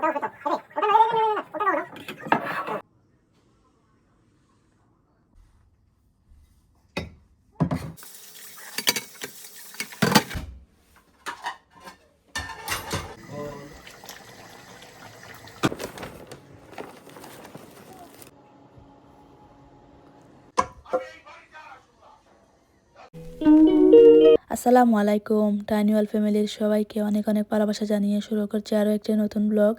都是走还得 আসসালামু আলাইকুম টাইনিওয়াল ফ্যামিলির সবাইকে অনেক অনেক ভালোবাসা জানিয়ে শুরু করছি আরও একটি নতুন ব্লগ।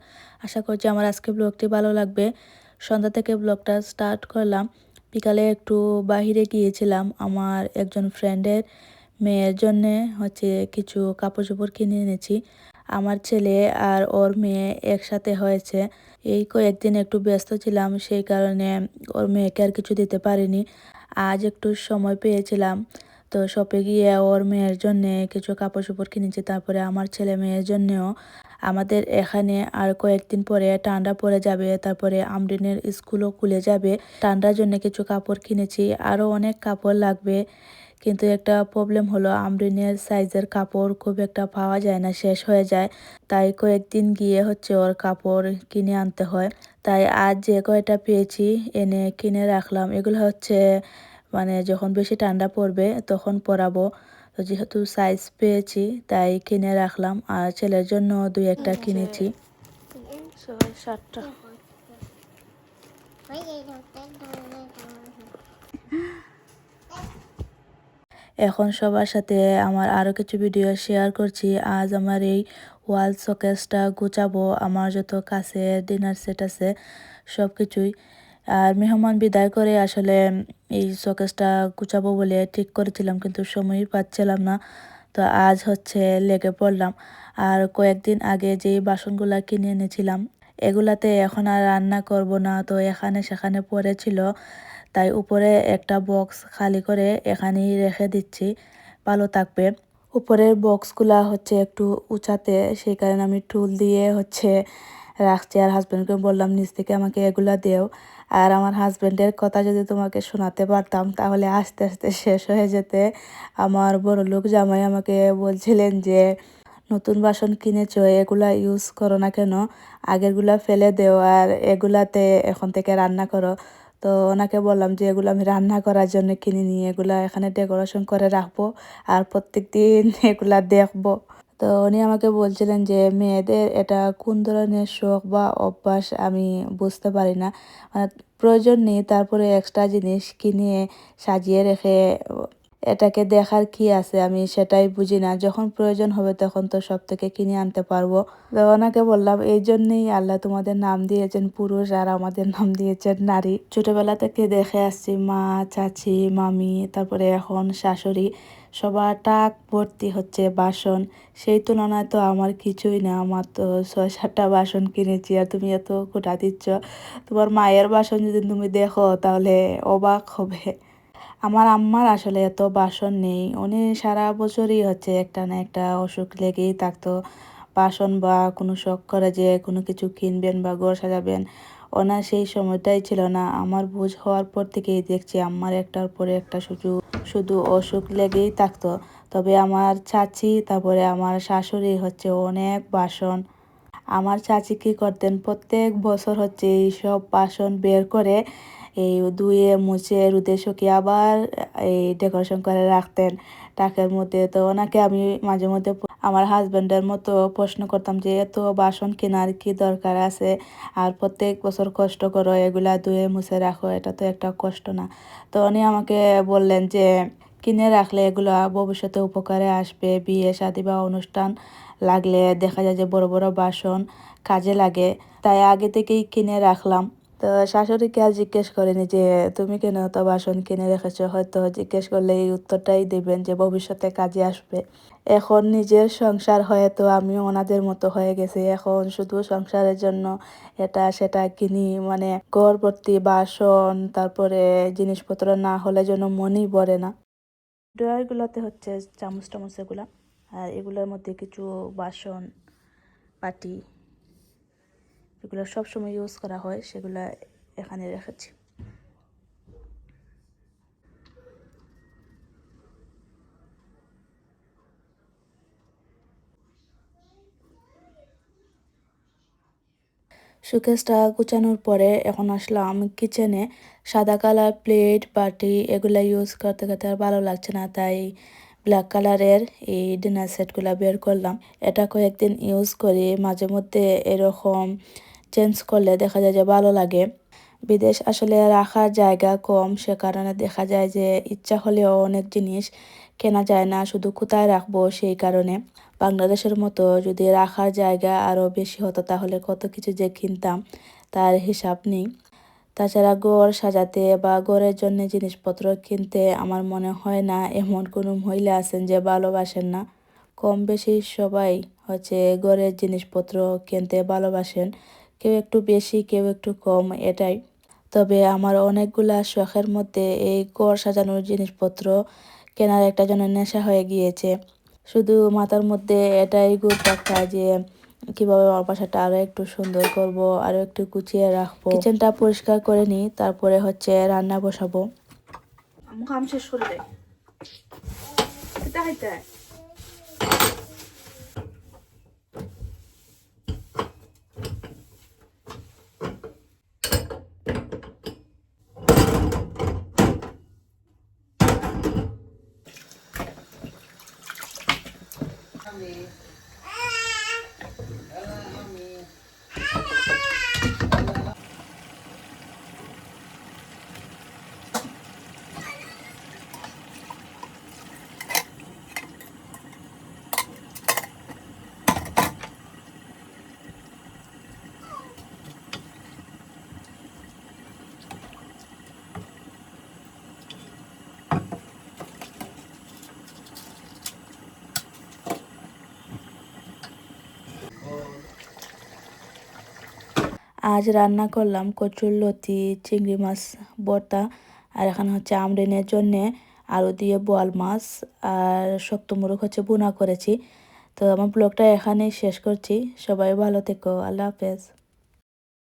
আশা করছি আমার আজকে ব্লগটি ভালো লাগবে। সন্ধ্যা থেকে ব্লগটা স্টার্ট করলাম। বিকালে একটু বাহিরে গিয়েছিলাম আমার একজন ফ্রেন্ডের মেয়ের জন্যে, হচ্ছে কিছু কাপড় চোপড় কিনে এনেছি। আমার ছেলে আর ওর মেয়ে একসাথে হয়েছে। এই কয়েকদিন একটু ব্যস্ত ছিলাম, সেই কারণে ওর মেয়েকে আর কিছু দিতে পারিনি। আজ একটু সময় পেয়েছিলাম। তো শপে গিয়ে ওর মেয়ের জন্য কিছু কাপড় চোপড় কিনেছি, তারপরে আমার ছেলে মেয়ের জন্যেও। আমাদের এখানে আর কয়েকদিন পরে ঠান্ডা পড়ে যাবে, তারপরে আমরিনের স্কুলও খুলে যাবে। ঠান্ডার জন্য কিছু কাপড় কিনেছি, আরও অনেক কাপড় লাগবে। কিন্তু একটা প্রবলেম হলো, আমরিনের সাইজের কাপড় খুব একটা পাওয়া যায় না, শেষ হয়ে যায়। তাই কয়েকদিন গিয়ে হচ্ছে ওর কাপড় কিনে আনতে হয়। তাই আজ যে কয়টা পেয়েছি, এনে কিনে রাখলাম। এগুলো হচ্ছে মানে যখন বেশি ঠান্ডা পড়বে তখন পরাবো। তো যেহেতু সাইজ পেয়েছি, তাই কিনে রাখলাম। আর ছেলের জন্য দুই একটা কিনেছি। এখন সবার সাথে আমার আরও কিছু ভিডিও শেয়ার করছি। আজ আমার এই ওয়াল শোকেসটা গুছাবো। আমার যত কাছে ডিনার সেট আছে সব কিছুই আর মেহমান বিদায় করে আসলে এই শোকেসটা গুছাবো বলে ঠিক করেছিলাম, কিন্তু সময়ই পাচ্ছিলাম না। তো আজ হচ্ছে লেগে পড়লাম। আর কয়েকদিন আগে যেই বাসনগুলো কিনে এনেছিলাম, এগুলাতে এখন আর রান্না করব না। তো এখানে সেখানে পড়েছিল, তাই উপরে একটা বক্স খালি করে এখানেই রেখে দিচ্ছি। ভালো থাকবে। উপরের বক্সগুলা হচ্ছে একটু উঁচাতে, সেই কারণে আমি টুল দিয়ে হচ্ছে রাখছি আর হাজব্যান্ডকে বললাম নিচ থেকে আমাকে এগুলা দেও। আর আমার হাজব্যান্ডের কথা যদি তোমাকে শোনাতে পারতাম, তাহলে আস্তে আস্তে শেষ হয়ে যেতে। আমার বড় লোক জামাই আমাকে বলছিলেন যে, নতুন বাসন কিনেছ, এগুলা ইউজ করো না কেন? আগেরগুলা ফেলে দেও আর এগুলাতে এখন থেকে রান্না করো। তো ওনাকে বললাম যে, এগুলো আমি রান্না করার জন্য কিনে নিয়ে এগুলা এখানে ডেকোরেশন করে রাখব আর প্রত্যেক দিন এগুলা দেখব। তো উনি আমাকে বলছিলেন যে, মেয়েদের এটা কোন ধরনের শখ বা অভ্যাস আমি বুঝতে পারি না। মানে প্রয়োজন নেই, তারপরে এক্সট্রা জিনিস কিনে সাজিয়ে রেখে এটাকে দেখার কি আছে? আমি সেটাই বুঝি না। যখন প্রয়োজন হবে তখন তো সব থেকে কিনে আনতে পারব। ওনাকে বললাম, এই জন্যেই আল্লাহ তোমাদের নাম দিয়েছেন, পুরুষ আর আমাদের নাম দিয়েছেন নারী। ছোটবেলা থেকে দেখে আসছি, মা, চাচি, মামি, তারপরে এখন শাশুড়ি, সবার টাক ভর্তি হচ্ছে বাসন। সেই তুলনায় তো আমার কিছুই না, আমার তো ছয় সাতটা বাসন কিনেছি। আর তুমি এত কোটা দিচ্ছ, তোমার মায়ের বাসন যদি তুমি দেখো তাহলে অবাক হবে। আমার আম্মার আসলে এত বাসন নেই। উনি সারা বছরই হচ্ছে একটা না একটা অসুখ লেগেই থাকতো। বাসন বা কোনো শখ করে যে কোনো কিছু কিনবেন বা ঘর সাজাবেন ওনার সেই সময়টাই ছিল না। আমার বুঝ হওয়ার পর থেকেই দেখছি আমার একটার পরে একটা শুধু শুধু অসুখ লেগেই থাকতো। তবে আমার চাচি, তারপরে আমার শাশুড়ি হচ্ছে অনেক বাসন। আমার চাচি কী করতেন? প্রত্যেক বছর হচ্ছে এই সব বাসন বের করে এই ধুয়ে মুছে রুদে শুকিয়ে আবার, এই ডেকোরেশন করে রাখতেন। টাকের মধ্যে তো ওনাকে আমি মাঝে মধ্যে আমার হাজব্যান্ডের মতো প্রশ্ন করতাম যে, এত বাসন কেনার কি দরকার আছে? আর প্রত্যেক বছর কষ্ট করো, এগুলা ধুয়ে মুছে রাখো, এটা তো একটা কষ্ট না। তো উনি আমাকে বললেন যে, কিনে রাখলে এগুলো ভবিষ্যতে উপকারে আসবে। বিয়ে, শাদী বা অনুষ্ঠান লাগলে দেখা যায় যে বড় বড় বাসন কাজে লাগে। তাই আগে থেকেই কিনে রাখলাম। তো শাশুড়িকে আর জিজ্ঞেস করেনি যে, তুমি কেন তো বাসন কিনে রেখেছো? হয়তো জিজ্ঞেস করলে এই উত্তরটাই দেবেন যে, ভবিষ্যতে কাজে আসবে। এখন নিজের সংসার হয়ে তো আমিও ওনাদের মতো হয়ে গেছি। এখন শুধু সংসারের জন্য এটা সেটা কিনি মানে ঘর বাসন, তারপরে জিনিসপত্র না হলে যেন মনই ভরে না। ড্রয়ারগুলোতে হচ্ছে চামচ টামচ এগুলা, আর এগুলোর মধ্যে কিছু বাসন, পাটি যেগুলো সবসময় ইউজ করা হয়, সেগুলো এখানে রেখেছি। শোকেসটা গুছানোর পরে এখন আসলাম কিচেনে সাদা কালার প্লেট বাটি এগুলা ইউজ করতে করতে আর ভালো লাগছে না, তাই ব্ল্যাক কালারের এই ডিনার সেটগুলা বের করলাম। এটা কয়েকদিন ইউজ করে, মাঝে মধ্যে এরকম চেঞ্জ করলে দেখা যায় যে ভালো লাগে। বিদেশ আসলে রাখার জায়গা কম, সে কারণে দেখা যায় যে ইচ্ছা হলেও অনেক জিনিস কেনা যায় না, শুধু কোথায় রাখব সেই কারণে। বাংলাদেশের মতো যদি রাখার জায়গা আরও বেশি হতো তাহলে কত কিছু যে কিনতাম তার হিসাব নেই। তাছাড়া ঘর সাজাতে বা ঘরের জন্য জিনিসপত্র কিনতে আমার মনে হয় না এমন কোনো মহিলা আছেন যে ভালোবাসেন না। কম বেশি সবাই হচ্ছে ঘরের জিনিসপত্র কিনতে ভালোবাসেন। কেউ একটু বেশি, কেউ একটু কম, এটাই। তবে আমার অনেকগুলা শখের মধ্যে এই ঘর সাজানোর জিনিসপত্র কেনার একটা জন্য নেশা হয়ে গিয়েছে। শুধু মাথার মধ্যে এটাই ঘুরপাক খায় যে কীভাবে আমার বাসাটা আরও একটু সুন্দর করব, আরও একটু গুছিয়ে রাখব। কিচেনটা পরিষ্কার করে নিই, তারপরে হচ্ছে রান্না বসাবো। কাম শেষ করে কিতা আজ রান্না করলাম কচুর লতি, চিংড়ি মাছ বর্তা আর এখানে হচ্ছে আমরিনের জন্যে আলু দিয়ে বোয়াল মাছ আর শক্ত মুরগ হচ্ছে বোনা করেছি। তো আমার ব্লগটা এখানেই শেষ করছি। সবাই ভালো থেকো। আল্লাহ হাফেজ।